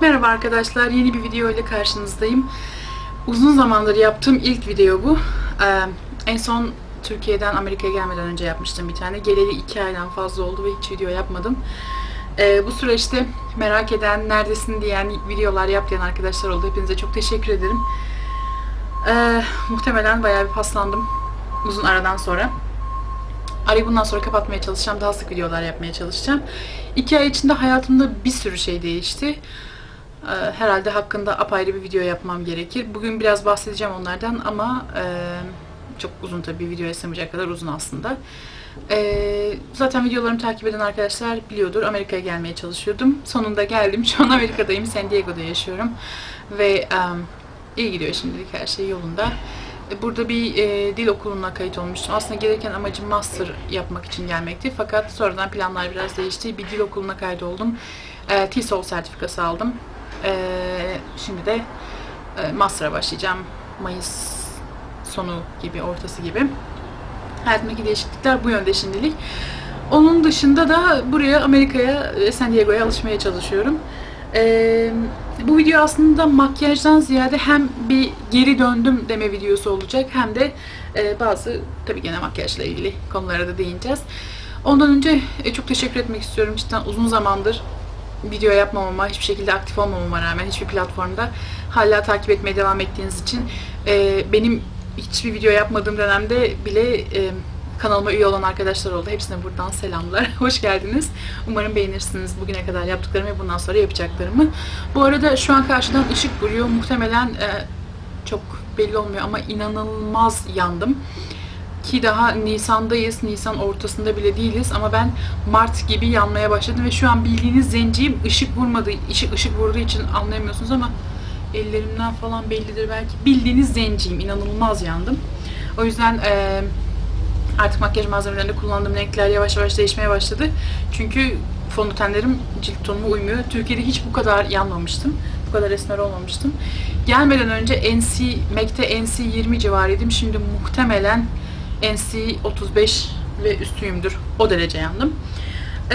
Merhaba arkadaşlar, yeni bir video ile karşınızdayım. Uzun zamandır yaptığım ilk video bu. Ee, en son Türkiye'den Amerika'ya gelmeden önce yapmıştım bir tane. Geleli iki aydan fazla oldu ve hiç video yapmadım. Ee, bu süreçte merak eden, neredesin diyen, videolar yap diyen arkadaşlar oldu. Hepinize çok teşekkür ederim. Ee, muhtemelen bayağı bir paslandım uzun aradan sonra. Arayı bundan sonra kapatmaya çalışacağım. Daha sık videolar yapmaya çalışacağım. İki ay içinde hayatımda bir sürü şey değişti. Ee, Herhalde hakkında apayrı bir video yapmam gerekir. Bugün biraz bahsedeceğim onlardan ama e, çok uzun tabii videoya sığmayacak kadar uzun aslında. Ee, zaten videolarımı takip eden arkadaşlar biliyordur. Amerika'ya gelmeye çalışıyordum. Sonunda geldim. Şu an Amerika'dayım. San Diego'da yaşıyorum. Ve iyi gidiyor şimdilik her şey yolunda. E, Burada bir e, dil okuluna kayıt olmuştum. Aslında gelirken amacım master yapmak için gelmekti. Fakat sonradan planlar biraz değişti. Bir dil okuluna kaydoldum. E, TESOL sertifikası aldım. E, şimdi de e, master'a başlayacağım. Mayıs sonu gibi, ortası gibi. Hayatımdaki değişiklikler bu yönde şimdilik. Onun dışında da buraya Amerika'ya, e, San Diego'ya alışmaya çalışıyorum. Ee, bu video aslında makyajdan ziyade hem bir geri döndüm deme videosu olacak hem de e, bazı tabii gene makyajla ilgili konulara da değineceğiz. Ondan önce e, çok teşekkür etmek istiyorum. Cidden uzun zamandır video yapmamama, hiçbir şekilde aktif olmamama rağmen hiçbir platformda hala takip etmeye devam ettiğiniz için e, benim hiçbir video yapmadığım dönemde bile e, kanalıma üye olan arkadaşlar oldu. Hepsine buradan selamlar. Hoş geldiniz. Umarım beğenirsiniz bugüne kadar yaptıklarımı ve bundan sonra yapacaklarımı. Bu arada şu an karşıdan ışık vuruyor. Muhtemelen e, çok belli olmuyor ama inanılmaz yandım. Ki daha Nisan'dayız. Nisan ortasında bile değiliz ama ben Mart gibi yanmaya başladım ve şu an bildiğiniz zenciyim. Işık vurmadığı, ışık ışık vurduğu için anlayamıyorsunuz ama ellerimden falan bellidir belki. Bildiğiniz zenciyim. İnanılmaz yandım. O yüzden e, artık makyaj malzemelerinde kullandığım renkler yavaş yavaş değişmeye başladı. Çünkü fondötenlerim cilt tonuma uymuyor. Türkiye'de hiç bu kadar yanmamıştım. Bu kadar esmer olmamıştım. Gelmeden önce NC, MAC'te NC 20 civarıydım. Şimdi muhtemelen NC 35 ve üstüyümdür. O derece yandım.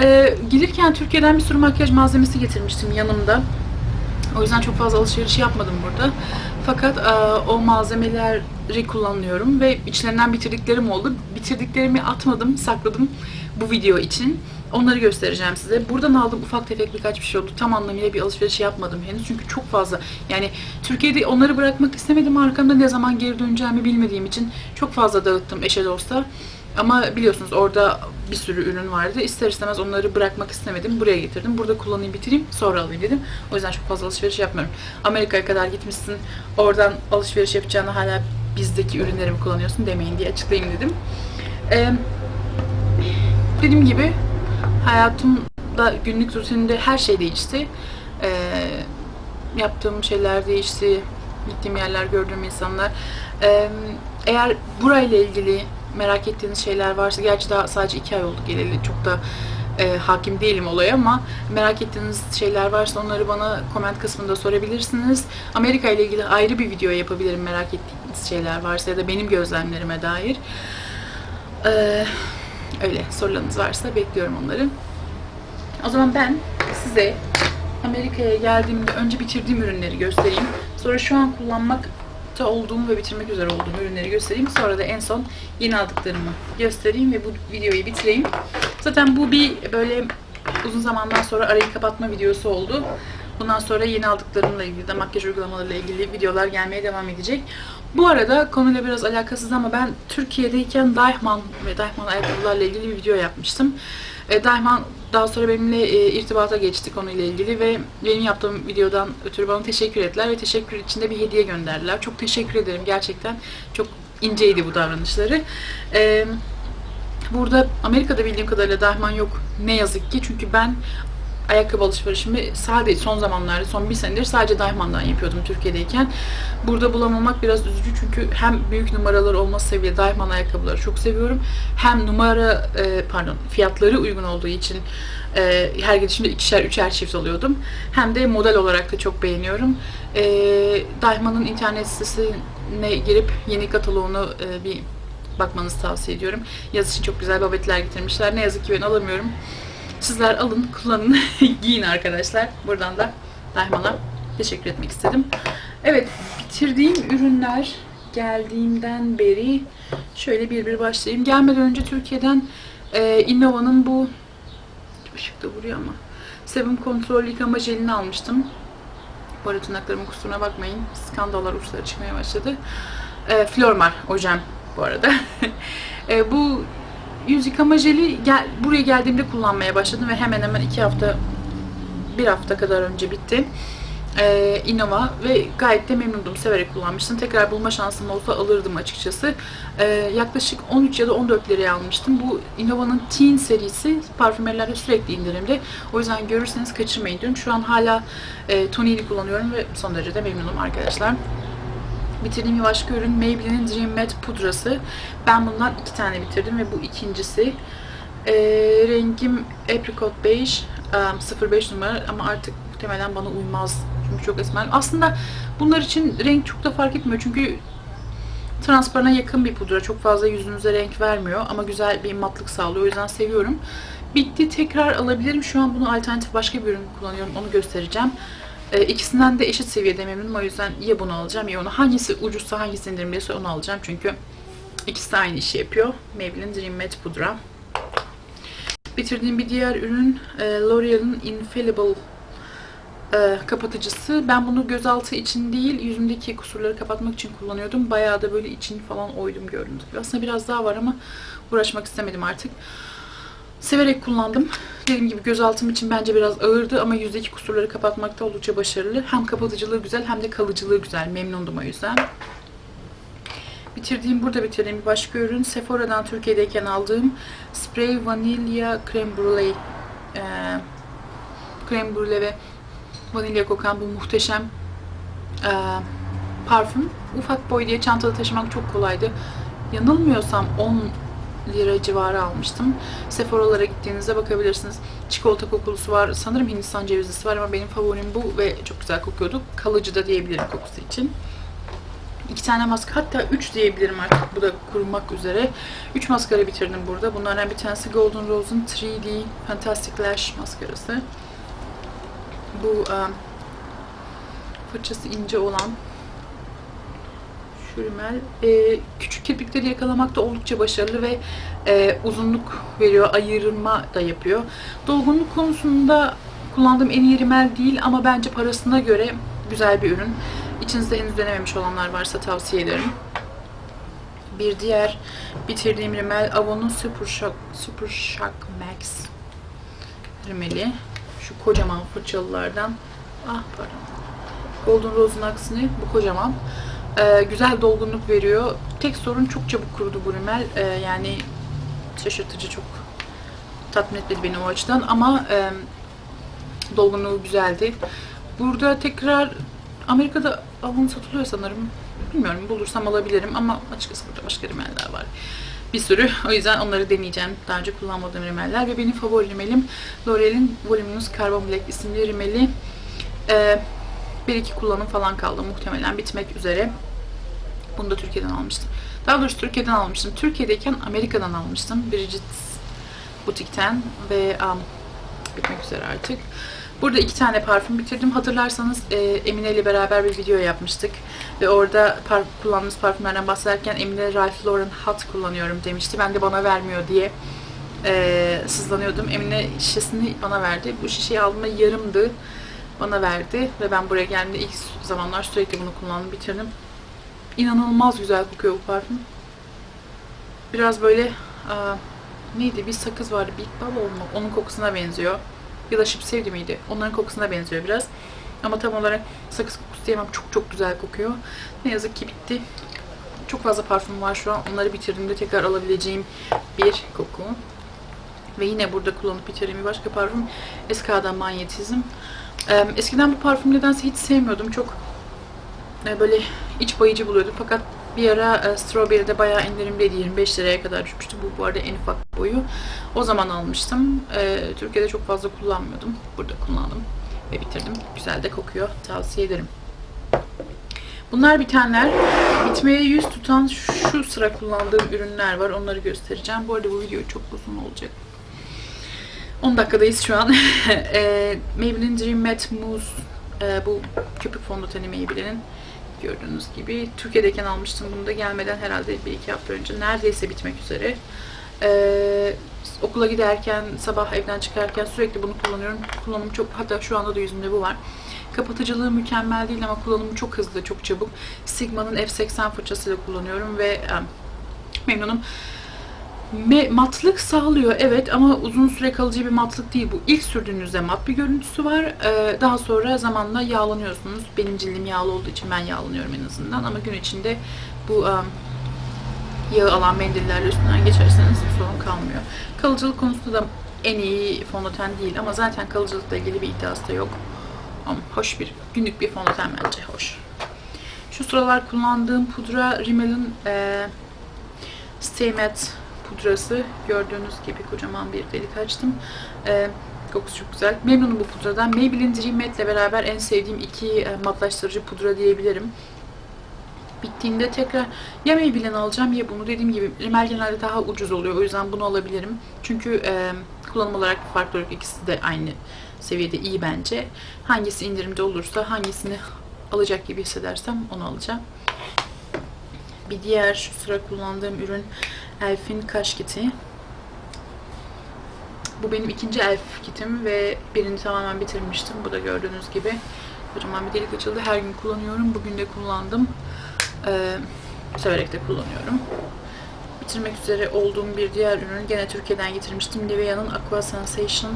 Ee, gelirken Türkiye'den bir sürü makyaj malzemesi getirmiştim yanımda. O yüzden çok fazla alışveriş yapmadım burada. Fakat e, o malzemeleri kullanıyorum ve içlerinden bitirdiklerim oldu. Bitirdiklerimi atmadım, sakladım bu video için. Onları göstereceğim size. Buradan aldığım ufak tefek birkaç bir şey oldu. Tam anlamıyla bir alışveriş yapmadım henüz. Çünkü çok fazla. Yani Türkiye'de onları bırakmak istemedim. Arkamda ne zaman geri döneceğimi bilmediğim için çok fazla dağıttım eşe dosta. Ama biliyorsunuz orada bir sürü ürün vardı. İster istemez onları bırakmak istemedim. Buraya getirdim. Burada kullanayım, bitireyim, sonra alayım dedim. O yüzden çok fazla alışveriş yapmıyorum. Amerika'ya kadar gitmişsin, oradan alışveriş yapacağını hala bizdeki ürünleri mi kullanıyorsun demeyin diye açıklayayım dedim. Ee, dediğim gibi hayatımda günlük rutininde her şey değişti. Ee, yaptığım şeyler değişti. Gittiğim yerler, gördüğüm insanlar. Ee, eğer burayla ilgili merak ettiğiniz şeyler varsa, gerçi daha sadece iki ay oldu geleli, çok da e, hakim değilim olaya ama merak ettiğiniz şeyler varsa onları bana comment kısmında sorabilirsiniz. Amerika ile ilgili ayrı bir video yapabilirim merak ettiğiniz şeyler varsa ya da benim gözlemlerime dair. Ee, öyle sorularınız varsa bekliyorum onları. O zaman ben size Amerika'ya geldiğimde önce bitirdiğim ürünleri göstereyim. Sonra şu an kullanmakta olduğum ve bitirmek üzere olduğum ürünleri göstereyim. Sonra da en son yeni aldıklarımı göstereyim ve bu videoyu bitireyim. Zaten bu bir böyle uzun zamandan sonra arayı kapatma videosu oldu. Bundan sonra yeni aldıklarımla ilgili de makyaj uygulamalarıyla ilgili videolar gelmeye devam edecek. Bu arada konuyla biraz alakasız ama ben Türkiye'deyken Deichmann ve Deichmann ayakkabılarla ilgili bir video yapmıştım. E, Deichmann daha sonra benimle e, irtibata geçti konuyla ilgili ve benim yaptığım videodan ötürü bana teşekkür ettiler ve teşekkür içinde bir hediye gönderdiler. Çok teşekkür ederim gerçekten. Çok inceydi bu davranışları. E, burada Amerika'da bildiğim kadarıyla Deichmann yok ne yazık ki. Çünkü ben ayakkabı alışverişimi sadece son zamanlarda, son bir senedir sadece Deichmann'dan yapıyordum Türkiye'deyken. Burada bulamamak biraz üzücü çünkü hem büyük numaralar olması sebebiyle Deichmann ayakkabıları çok seviyorum. Hem numara, e, pardon fiyatları uygun olduğu için e, her gidişimde ikişer, üçer çift alıyordum. Hem de model olarak da çok beğeniyorum. E, Deichmann'ın internet sitesine girip yeni kataloğunu e, bir bakmanızı tavsiye ediyorum. Yaz için çok güzel babetler getirmişler. Ne yazık ki ben alamıyorum. Sizler alın, kullanın, giyin arkadaşlar. Buradan da Daiman'a teşekkür etmek istedim. Evet, bitirdiğim ürünler geldiğimden beri şöyle bir bir başlayayım. Gelmeden önce Türkiye'den e, Innova'nın bu ışık da vuruyor ama Serum Kontrol yıkama jelini almıştım. Bu arada tırnaklarımın kusuruna bakmayın. Skandallar uçları çıkmaya başladı. E, Flormar ojem bu arada. e, bu yüz yıkama jeli gel, buraya geldiğimde kullanmaya başladım ve hemen hemen iki hafta bir hafta kadar önce bitti. Ee, Innova ve gayet de memnundum. Severek kullanmıştım. Tekrar bulma şansım olsa alırdım açıkçası. Ee, yaklaşık 13 ya da 14 liraya almıştım. Bu Innova'nın Teen serisi parfümerlerde sürekli indirimde. O yüzden görürseniz kaçırmayın diyorum. Şu an hala e, Tony'li kullanıyorum ve son derece de memnunum arkadaşlar. Bitirdiğim bir başka ürün Maybelline'in Dream Matte pudrası. Ben bundan iki tane bitirdim ve bu ikincisi. Ee, rengim Apricot Beige um, 05 numara ama artık muhtemelen bana uymaz. Çünkü çok esmer. Aslında bunlar için renk çok da fark etmiyor. Çünkü transparana yakın bir pudra. Çok fazla yüzünüze renk vermiyor ama güzel bir matlık sağlıyor. O yüzden seviyorum. Bitti. Tekrar alabilirim. Şu an bunu alternatif başka bir ürün kullanıyorum. Onu göstereceğim. Ee, ikisinden de eşit seviyede memnunum. O yüzden ya bunu alacağım ya onu. Hangisi ucuzsa hangisi indirimliyse onu alacağım. Çünkü ikisi de aynı işi yapıyor. Maybelline Dream Matte pudra. Bitirdiğim bir diğer ürün e, L'Oreal'ın Infallible e, kapatıcısı. Ben bunu gözaltı için değil, yüzümdeki kusurları kapatmak için kullanıyordum. Bayağı da böyle içini falan oydum gibi. Aslında biraz daha var ama uğraşmak istemedim artık. Severek kullandım. Dediğim gibi gözaltım için bence biraz ağırdı ama yüzdeki kusurları kapatmakta oldukça başarılı. Hem kapatıcılığı güzel hem de kalıcılığı güzel. Memnundum o yüzden. Bitirdiğim, burada bitirdiğim bir başka ürün Sephora'dan Türkiye'deyken aldığım Spray Vanilla Creme Brulee. Ee, krem brûlée ve vanilya kokan bu muhteşem e, parfüm. Ufak boy diye çantada taşımak çok kolaydı. Yanılmıyorsam 10 lira civarı almıştım. Sephora'lara gittiğinizde bakabilirsiniz. Çikolata kokulusu var. Sanırım Hindistan cevizlisi var ama benim favorim bu ve çok güzel kokuyordu. Kalıcı da diyebilirim kokusu için. İki tane maskara hatta üç diyebilirim artık bu da kurumak üzere. Üç maskara bitirdim burada. Bunlardan bir tanesi Golden Rose'un 3D Fantastic Lash maskarası. Bu um, fırçası ince olan şu rimel e, küçük kirpikleri yakalamakta oldukça başarılı ve e, uzunluk veriyor, ayırma da yapıyor. Dolgunluk konusunda kullandığım en iyi rimel değil ama bence parasına göre güzel bir ürün. İçinizde henüz denememiş olanlar varsa tavsiye ederim. Bir diğer bitirdiğim rimel Avon'un Super Shock, Super Shock Max rimeli. Şu kocaman fırçalılardan. Ah pardon. Golden Rose'un aksine bu kocaman. Ee, güzel dolgunluk veriyor. Tek sorun çok çabuk kurudu bu rimel. Ee, yani şaşırtıcı çok tatmin etmedi beni o açıdan ama e, dolgunluğu güzeldi. Burada tekrar Amerika'da Avon satılıyor sanırım. Bilmiyorum bulursam alabilirim ama açıkçası burada başka rimeller var. Bir sürü. O yüzden onları deneyeceğim. Daha önce kullanmadığım rimeller ve benim favori rimelim L'Oreal'in Voluminous Carbon Black isimli rimeli. Ee, bir iki kullanım falan kaldı. Muhtemelen bitmek üzere. Bunu da Türkiye'den almıştım. Daha doğrusu Türkiye'den almıştım. Türkiye'deyken Amerika'dan almıştım. Bridget Butik'ten ve um, bitmek üzere artık. Burada iki tane parfüm bitirdim. Hatırlarsanız e, Emine ile beraber bir video yapmıştık. Ve orada par kullandığımız parfümlerden bahsederken Emine Ralph Lauren Hot kullanıyorum demişti. Ben de bana vermiyor diye e, sızlanıyordum. Emine şişesini bana verdi. Bu şişeyi aldığımda yarımdı. Bana verdi ve ben buraya geldiğimde ilk zamanlar sürekli bunu kullandım, bitirdim. İnanılmaz güzel kokuyor bu parfüm. Biraz böyle aa, neydi bir sakız vardı Big Bubble mu? Onun kokusuna benziyor. Ya da Şıp Sevdi miydi? Onların kokusuna benziyor biraz. Ama tam olarak sakız kokusu diyemem. Çok çok güzel kokuyor. Ne yazık ki bitti. Çok fazla parfüm var şu an. Onları bitirdiğimde tekrar alabileceğim bir koku. Ve yine burada kullanıp bitirdiğim bir başka parfüm Eska'dan Manyetizm. Eskiden bu parfüm nedense hiç sevmiyordum. Çok e, böyle iç bayıcı buluyordum. Fakat bir ara e, Strawberry'de bayağı indirimliydi. 25 liraya kadar düşmüştü. Bu bu arada en ufak boyu. O zaman almıştım. E, Türkiye'de çok fazla kullanmıyordum. Burada kullandım ve bitirdim. Güzel de kokuyor. Tavsiye ederim. Bunlar bitenler. Bitmeye yüz tutan şu sıra kullandığım ürünler var. Onları göstereceğim. Bu arada bu video çok uzun olacak. 10 dakikadayız şu an. e, Maybelline Dream Matte Mousse Ee, bu köpük fondöteni Maybelline'in gördüğünüz gibi. Türkiye'deyken almıştım bunu da gelmeden herhalde bir iki hafta önce. Neredeyse bitmek üzere. Ee, okula giderken, sabah evden çıkarken sürekli bunu kullanıyorum. Kullanımı çok, hatta şu anda da yüzümde bu var. Kapatıcılığı mükemmel değil ama kullanımı çok hızlı, çok çabuk. Sigma'nın F80 fırçasıyla kullanıyorum ve e, memnunum. Matlık sağlıyor evet ama uzun süre kalıcı bir matlık değil bu. İlk sürdüğünüzde mat bir görüntüsü var. Ee, daha sonra zamanla yağlanıyorsunuz. Benim cildim yağlı olduğu için ben yağlanıyorum en azından ama gün içinde bu e, yağı alan mendillerle üstünden geçerseniz sorun kalmıyor. Kalıcılık konusunda da en iyi fondöten değil ama zaten kalıcılıkla ilgili bir iddiası da yok. Ama hoş bir, günlük bir fondöten bence hoş. Şu sıralar kullandığım pudra Rimmel'in e, Stay Matte pudrası. Gördüğünüz gibi kocaman bir delik açtım. E, kokusu çok güzel. Memnunum bu pudradan. Maybelline Dream Matte ile beraber en sevdiğim iki e, matlaştırıcı pudra diyebilirim. Bittiğinde tekrar ya Maybelline alacağım ya bunu. Dediğim gibi Rimmel genelde daha ucuz oluyor. O yüzden bunu alabilirim. Çünkü e, kullanım olarak farklı yok. İkisi de aynı seviyede iyi bence. Hangisi indirimde olursa hangisini alacak gibi hissedersem onu alacağım. Bir diğer şu sıra kullandığım ürün Elf'in kaş kiti. Bu benim ikinci Elf kitim ve birini tamamen bitirmiştim. Bu da gördüğünüz gibi kocaman bir delik açıldı. Her gün kullanıyorum. Bugün de kullandım. Ee, severek de kullanıyorum. Bitirmek üzere olduğum bir diğer ürün gene Türkiye'den getirmiştim. Nivea'nın Aqua Sensation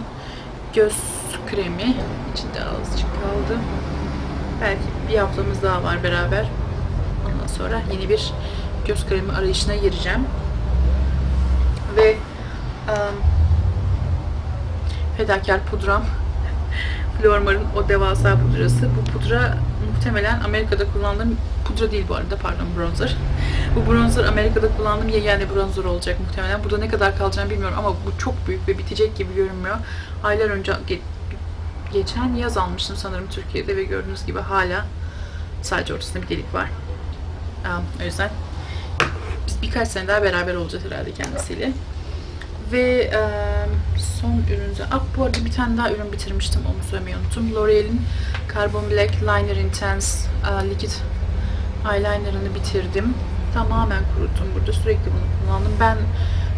göz kremi. İçinde azıcık kaldı. Belki bir haftamız daha var beraber. Ondan sonra yeni bir göz kremi arayışına gireceğim. Ve um, fedakar pudram. Flormar'ın o devasa pudrası. Bu pudra muhtemelen Amerika'da kullandığım pudra değil bu arada pardon bronzer. Bu bronzer Amerika'da kullandığım yegane bronzer olacak muhtemelen. Burada ne kadar kalacağını bilmiyorum ama bu çok büyük ve bitecek gibi görünmüyor. Aylar önce ge- geçen yaz almıştım sanırım Türkiye'de ve gördüğünüz gibi hala sadece ortasında bir delik var. Um, o yüzden birkaç sene daha beraber olacağız herhalde kendisiyle. Ve um, son üründe, ah bu arada bir tane daha ürün bitirmiştim onu söylemeyi unuttum. L'Oreal'in Carbon Black Liner Intense uh, Liquid Eyeliner'ını bitirdim. Tamamen kuruttum burada. Sürekli bunu kullandım. Ben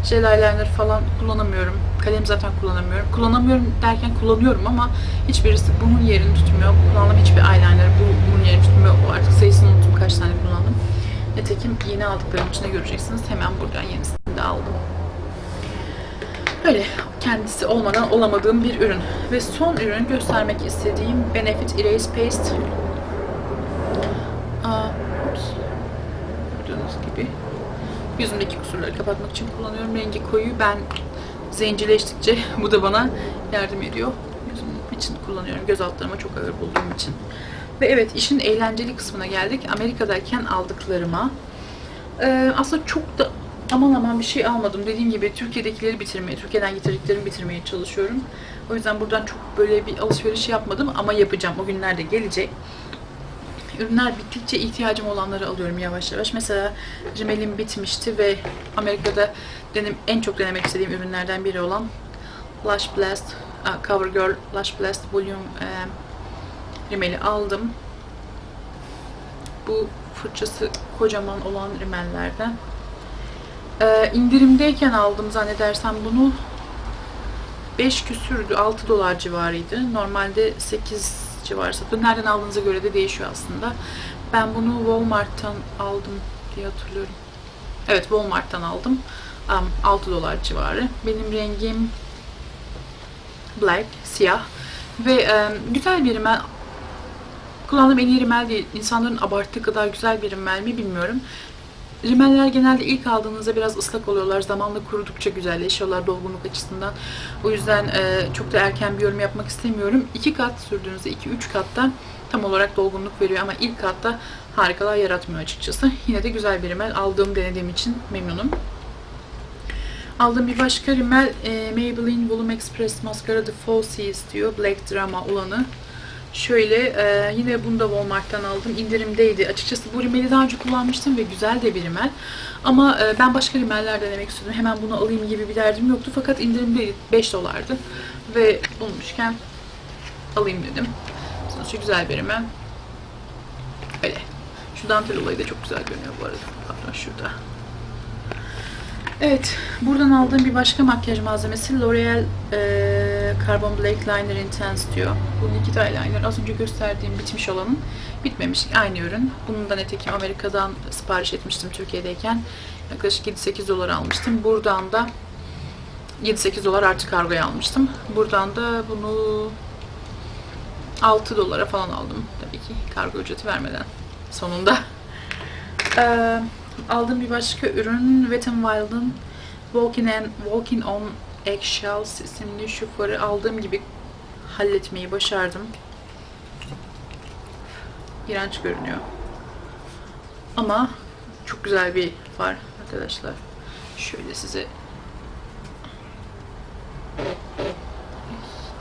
jel eyeliner falan kullanamıyorum. Kalem zaten kullanamıyorum. Kullanamıyorum derken kullanıyorum ama hiçbirisi bunun yerini tutmuyor. Kullandığım hiçbir eyeliner bu, bunun yerini tutmuyor. Artık sayısını unuttum kaç tane kullandım. Nitekim yeni aldıklarım içinde göreceksiniz. Hemen buradan yenisini de aldım. Öyle kendisi olmadan olamadığım bir ürün. Ve son ürün göstermek istediğim Benefit Erase Paste. Gördüğünüz gibi yüzümdeki kusurları kapatmak için kullanıyorum. Rengi koyu. Ben zencileştikçe bu da bana yardım ediyor. Yüzüm için kullanıyorum. Göz altlarıma çok ağır bulduğum için. Ve evet işin eğlenceli kısmına geldik. Amerika'dayken aldıklarıma. Ee, aslında çok da aman aman bir şey almadım. Dediğim gibi Türkiye'dekileri bitirmeye, Türkiye'den getirdiklerimi bitirmeye çalışıyorum. O yüzden buradan çok böyle bir alışveriş yapmadım ama yapacağım. O günler de gelecek. Ürünler bittikçe ihtiyacım olanları alıyorum yavaş yavaş. Mesela Rimmel'im bitmişti ve Amerika'da denem, en çok denemek istediğim ürünlerden biri olan Lash Blast, uh, CoverGirl Lash Blast Volume Rimmel'i aldım. Bu fırçası kocaman olan rimellerden. Ee, indirimdeyken aldım zannedersem bunu 5 küsürdü, 6 dolar civarıydı. Normalde 8 civarı satıyor. Nereden aldığınıza göre de değişiyor aslında. Ben bunu Walmart'tan aldım diye hatırlıyorum. Evet Walmart'tan aldım. Um, 6 dolar civarı. Benim rengim black, siyah. Ve um, güzel bir rimel. Kullandığım en iyi rimel değil. İnsanların abarttığı kadar güzel bir rimel mi bilmiyorum. Rimeller genelde ilk aldığınızda biraz ıslak oluyorlar. Zamanla kurudukça güzelleşiyorlar dolgunluk açısından. O yüzden e, çok da erken bir yorum yapmak istemiyorum. İki kat sürdüğünüzde, iki üç katta tam olarak dolgunluk veriyor ama ilk katta harikalar yaratmıyor açıkçası. Yine de güzel bir rimel. Aldığım, denediğim için memnunum. Aldığım bir başka rimel e, Maybelline Volume Express Mascara The Falsies diyor. Black Drama olanı. Şöyle e, yine bunu da Walmart'tan aldım. İndirimdeydi. Açıkçası bu rimeli daha önce kullanmıştım ve güzel de bir rimel. Ama e, ben başka rimeller denemek istedim. Hemen bunu alayım gibi bir derdim yoktu. Fakat indirimdeydi. 5 dolardı. Ve bulmuşken alayım dedim. Sonuçta güzel bir ürün. Öyle. Şu dantel olayı da çok güzel görünüyor bu arada. Pardon şurada. Evet, buradan aldığım bir başka makyaj malzemesi L'Oreal e, Carbon Black Liner Intense diyor. Bunun iki tane liner. Az önce gösterdiğim bitmiş olanın bitmemiş aynı ürün. Bunu da netekim Amerika'dan sipariş etmiştim Türkiye'deyken. Yaklaşık 7-8 dolar almıştım. Buradan da 7-8 dolar artı kargoya almıştım. Buradan da bunu 6 dolara falan aldım. Tabii ki kargo ücreti vermeden. Sonunda. Ee, aldığım bir başka ürün Wet n Wild'ın Walking, and, Walking on Eggshells isimli şu aldığım gibi halletmeyi başardım. İğrenç görünüyor. Ama çok güzel bir far arkadaşlar. Şöyle size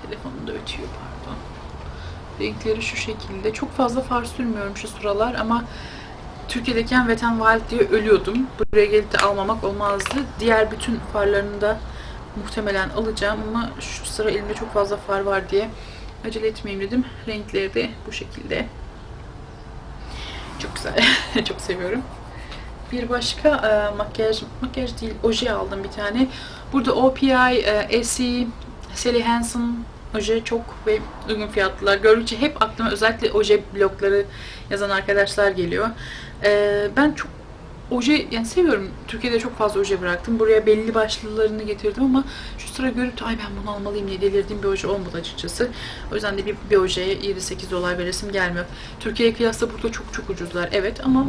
Telefonum da ötüyor pardon. Renkleri şu şekilde. Çok fazla far sürmüyorum şu sıralar ama Türkiye'deyken Wet n Wild diye ölüyordum. Buraya gelip de almamak olmazdı. Diğer bütün farlarını da muhtemelen alacağım ama şu sıra elimde çok fazla far var diye acele etmeyeyim dedim. Renkleri de bu şekilde. Çok güzel. çok seviyorum. Bir başka e, makyaj, makyaj değil, oje aldım bir tane. Burada OPI, e, Essie, Sally Hansen oje çok ve uygun fiyatlılar. Gördükçe hep aklıma özellikle oje blokları yazan arkadaşlar geliyor. E, ben çok oje yani seviyorum. Türkiye'de çok fazla oje bıraktım. Buraya belli başlılarını getirdim ama şu sıra görüp ay ben bunu almalıyım diye delirdiğim bir oje olmadı açıkçası. O yüzden de bir, bir ojeye 7-8 dolar veresim gelmiyor. Türkiye'ye kıyasla burada çok çok ucuzlar. Evet ama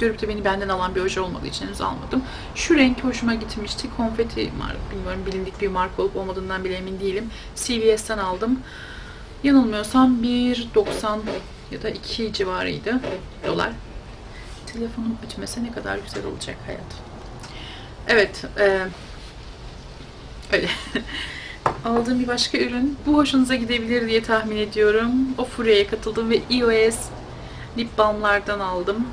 görüp de beni benden alan bir oje olmadığı için henüz almadım. Şu renk hoşuma gitmişti. Konfeti marka, bilmiyorum bilindik bir marka olup olmadığından bile emin değilim. CVS'ten aldım. Yanılmıyorsam 1.90 ya da 2 civarıydı dolar. Telefonum ötmese ne kadar güzel olacak hayat. Evet, e, öyle. Aldığım bir başka ürün. Bu hoşunuza gidebilir diye tahmin ediyorum. O furyaya katıldım ve EOS lip balmlardan aldım.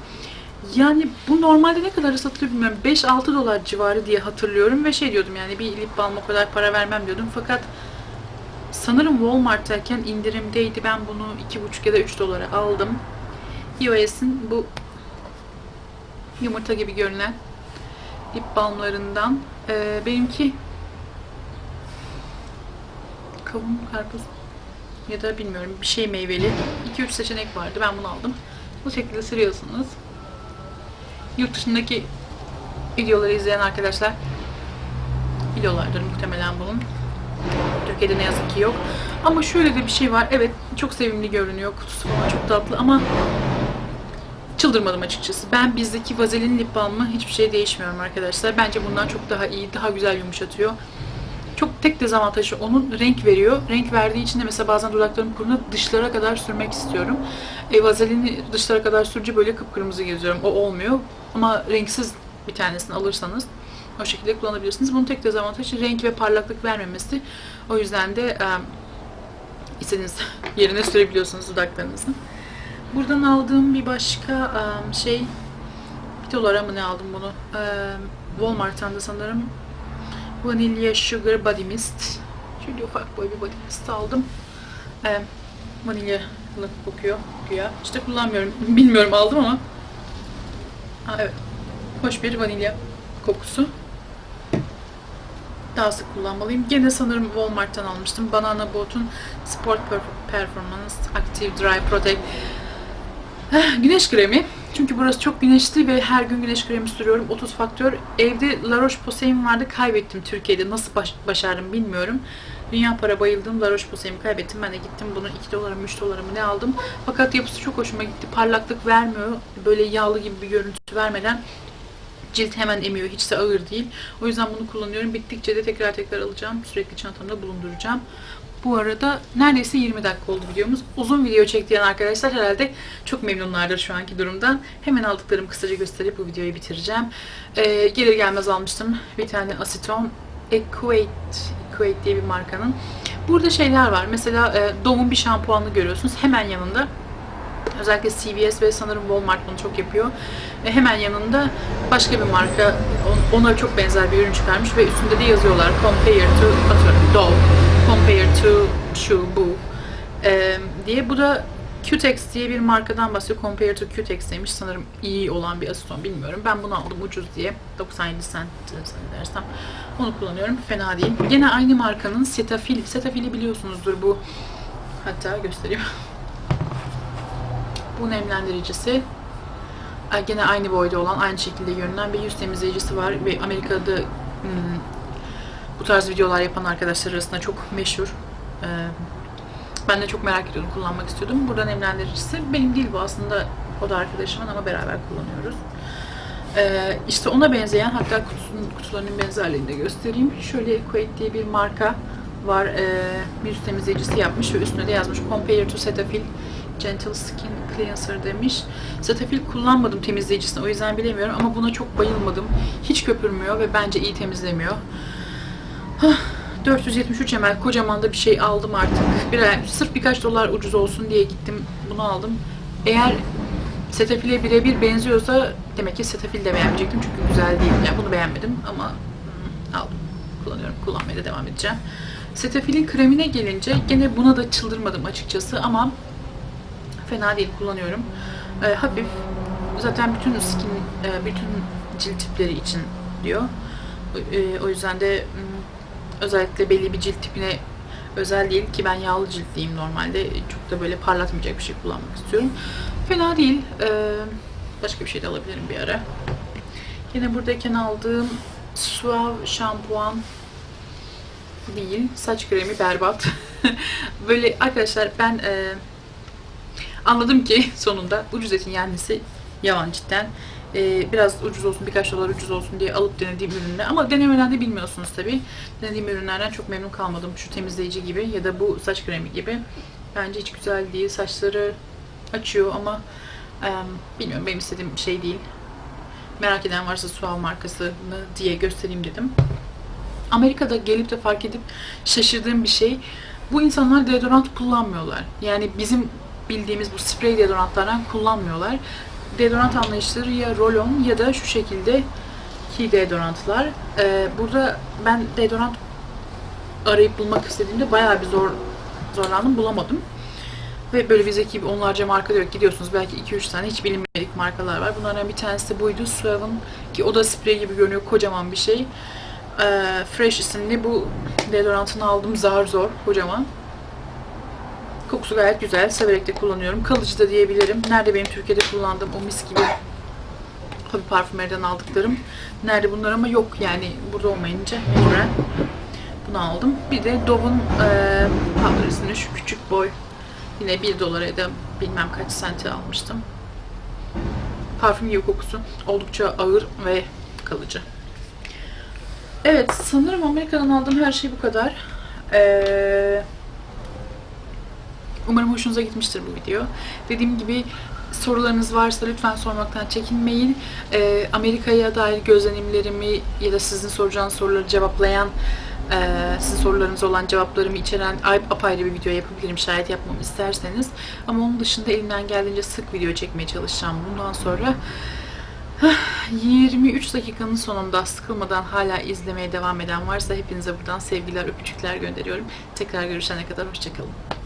Yani bu normalde ne kadar satılıyor bilmiyorum. 5-6 dolar civarı diye hatırlıyorum ve şey diyordum yani bir lip balm o kadar para vermem diyordum. Fakat sanırım Walmart'tayken indirimdeydi. Ben bunu 2,5 ya da 3 dolara aldım. EOS'in bu yumurta gibi görünen lip balmlarından. Ee, benimki kavun, karpuz ya da bilmiyorum bir şey meyveli. 2-3 seçenek vardı. Ben bunu aldım. Bu şekilde sürüyorsunuz. Yurt dışındaki videoları izleyen arkadaşlar biliyorlardır muhtemelen bunun. Türkiye'de ne yazık ki yok. Ama şöyle de bir şey var. Evet çok sevimli görünüyor. Kutusu falan çok tatlı ama çıldırmadım açıkçası. Ben bizdeki vazelin lip balmı hiçbir şey değişmiyorum arkadaşlar. Bence bundan çok daha iyi, daha güzel yumuşatıyor. Çok tek dezavantajı onun renk veriyor. Renk verdiği için de mesela bazen dudaklarım kuruna dışlara kadar sürmek istiyorum. E, vazelini dışlara kadar sürünce böyle kıpkırmızı geziyorum. O olmuyor. Ama renksiz bir tanesini alırsanız o şekilde kullanabilirsiniz. Bunun tek dezavantajı renk ve parlaklık vermemesi. O yüzden de e, istediğiniz yerine sürebiliyorsunuz dudaklarınızı. Buradan aldığım bir başka şey bir dolara mı ne aldım bunu? Walmart'tan da sanırım Vanilya Sugar Body Mist. Şöyle ufak boy bir body mist aldım. Vanilyalı kokuyor güya. İşte kullanmıyorum. Bilmiyorum aldım ama. Ha, evet. Hoş bir vanilya kokusu. Daha sık kullanmalıyım. Gene sanırım Walmart'tan almıştım. Banana Boat'un Sport Performance Active Dry Protect Güneş kremi. Çünkü burası çok güneşli ve her gün güneş kremi sürüyorum. 30 faktör. Evde La Roche-Posay'im vardı. Kaybettim Türkiye'de. Nasıl baş- başardım bilmiyorum. Dünya para bayıldım. La Roche-Posay'imi kaybettim. Ben de gittim bunu 2 dolara mı 3 dolara mı ne aldım. Fakat yapısı çok hoşuma gitti. Parlaklık vermiyor. Böyle yağlı gibi bir görüntü vermeden cilt hemen emiyor. Hiç de ağır değil. O yüzden bunu kullanıyorum. Bittikçe de tekrar tekrar alacağım. Sürekli çantamda bulunduracağım. Bu arada neredeyse 20 dakika oldu videomuz. Uzun video çektiğin arkadaşlar herhalde çok memnunlardır şu anki durumdan. Hemen aldıklarımı kısaca gösterip bu videoyu bitireceğim. Ee, gelir gelmez almıştım bir tane aseton. Equate, Equate diye bir markanın. Burada şeyler var. Mesela e, Dove'un bir şampuanını görüyorsunuz. Hemen yanında Özellikle CVS ve sanırım Walmart bunu çok yapıyor. Ve hemen yanında başka bir marka on- ona çok benzer bir ürün çıkarmış ve üstünde de yazıyorlar compare to atıyorum Dove, compare to şu bu e, diye. Bu da Cutex diye bir markadan bahsediyor. Compared to Cutex demiş. Sanırım iyi olan bir asiton bilmiyorum. Ben bunu aldım ucuz diye. 97 cent zannedersem. Onu kullanıyorum. Fena değil. Gene aynı markanın Cetaphil. Cetaphil'i biliyorsunuzdur bu. Hatta göstereyim. Bu nemlendiricisi. Gene aynı boyda olan, aynı şekilde görünen bir yüz temizleyicisi var ve Amerika'da hmm, bu tarz videolar yapan arkadaşlar arasında çok meşhur. Ee, ben de çok merak ediyordum, kullanmak istiyordum. Burada nemlendiricisi benim değil bu aslında o da arkadaşımın ama beraber kullanıyoruz. Ee, işte ona benzeyen hatta kutusunun, kutularının benzerliğini de göstereyim. Şöyle Equate diye bir marka var. Ee, yüz temizleyicisi yapmış ve üstüne de yazmış Compare to Cetaphil Gentle Skin Cleanser demiş. Cetaphil kullanmadım temizleyicisini o yüzden bilemiyorum ama buna çok bayılmadım. Hiç köpürmüyor ve bence iyi temizlemiyor. Hah, 473 ml kocaman da bir şey aldım artık. Bir, sırf birkaç dolar ucuz olsun diye gittim bunu aldım. Eğer Cetaphil'e birebir benziyorsa demek ki Cetaphil de beğenmeyecektim çünkü güzel değil. Yani bunu beğenmedim ama hmm, aldım. Kullanıyorum. Kullanmaya da devam edeceğim. Cetaphil'in kremine gelince gene buna da çıldırmadım açıkçası ama fena değil kullanıyorum. Ee, hafif. Zaten bütün skin, e, bütün cilt tipleri için diyor. E, o yüzden de m, özellikle belli bir cilt tipine özel değil ki ben yağlı ciltliyim normalde. Çok da böyle parlatmayacak bir şey kullanmak istiyorum. Fena değil. Ee, başka bir şey de alabilirim bir ara. Yine buradayken aldığım Suave şampuan değil. Saç kremi berbat. böyle arkadaşlar ben e, anladım ki sonunda ucuz etin yenmesi yalan cidden. Ee, biraz ucuz olsun, birkaç dolar ucuz olsun diye alıp denediğim ürünler. Ama denemeden de bilmiyorsunuz tabii. Denediğim ürünlerden çok memnun kalmadım. Şu temizleyici gibi ya da bu saç kremi gibi. Bence hiç güzel değil. Saçları açıyor ama e, bilmiyorum benim istediğim şey değil. Merak eden varsa Suave markasını diye göstereyim dedim. Amerika'da gelip de fark edip şaşırdığım bir şey. Bu insanlar deodorant kullanmıyorlar. Yani bizim bildiğimiz bu sprey deodorantlardan kullanmıyorlar. Deodorant anlayışları ya roll-on ya da şu şekilde ki deodorantlar. Ee, burada ben deodorant arayıp bulmak istediğimde bayağı bir zor zorlandım bulamadım. Ve böyle bizdeki gibi onlarca marka da yok. Gidiyorsunuz belki 2-3 tane hiç bilinmedik markalar var. Bunlardan bir tanesi de buydu. Suave'ın ki o da sprey gibi görünüyor. Kocaman bir şey. Ee, Fresh isimli bu deodorantını aldım. Zar zor. Kocaman. Kokusu gayet güzel. Severek de kullanıyorum. Kalıcı da diyebilirim. Nerede benim Türkiye'de kullandığım o mis gibi tabii parfümeriden aldıklarım. Nerede bunlar ama yok yani burada olmayınca mecburen bunu aldım. Bir de Dove'un e, powder'ısını şu küçük boy yine 1 dolara ya da bilmem kaç sente almıştım. Parfüm gibi kokusu. Oldukça ağır ve kalıcı. Evet sanırım Amerika'dan aldığım her şey bu kadar. Eee Umarım hoşunuza gitmiştir bu video. Dediğim gibi sorularınız varsa lütfen sormaktan çekinmeyin. Ee, Amerika'ya dair gözlemlerimi ya da sizin soracağınız soruları cevaplayan, e, sizin sorularınız olan cevaplarımı içeren ay- apayrı bir video yapabilirim şayet yapmamı isterseniz. Ama onun dışında elimden geldiğince sık video çekmeye çalışacağım bundan sonra. 23 dakikanın sonunda sıkılmadan hala izlemeye devam eden varsa hepinize buradan sevgiler, öpücükler gönderiyorum. Tekrar görüşene kadar hoşçakalın.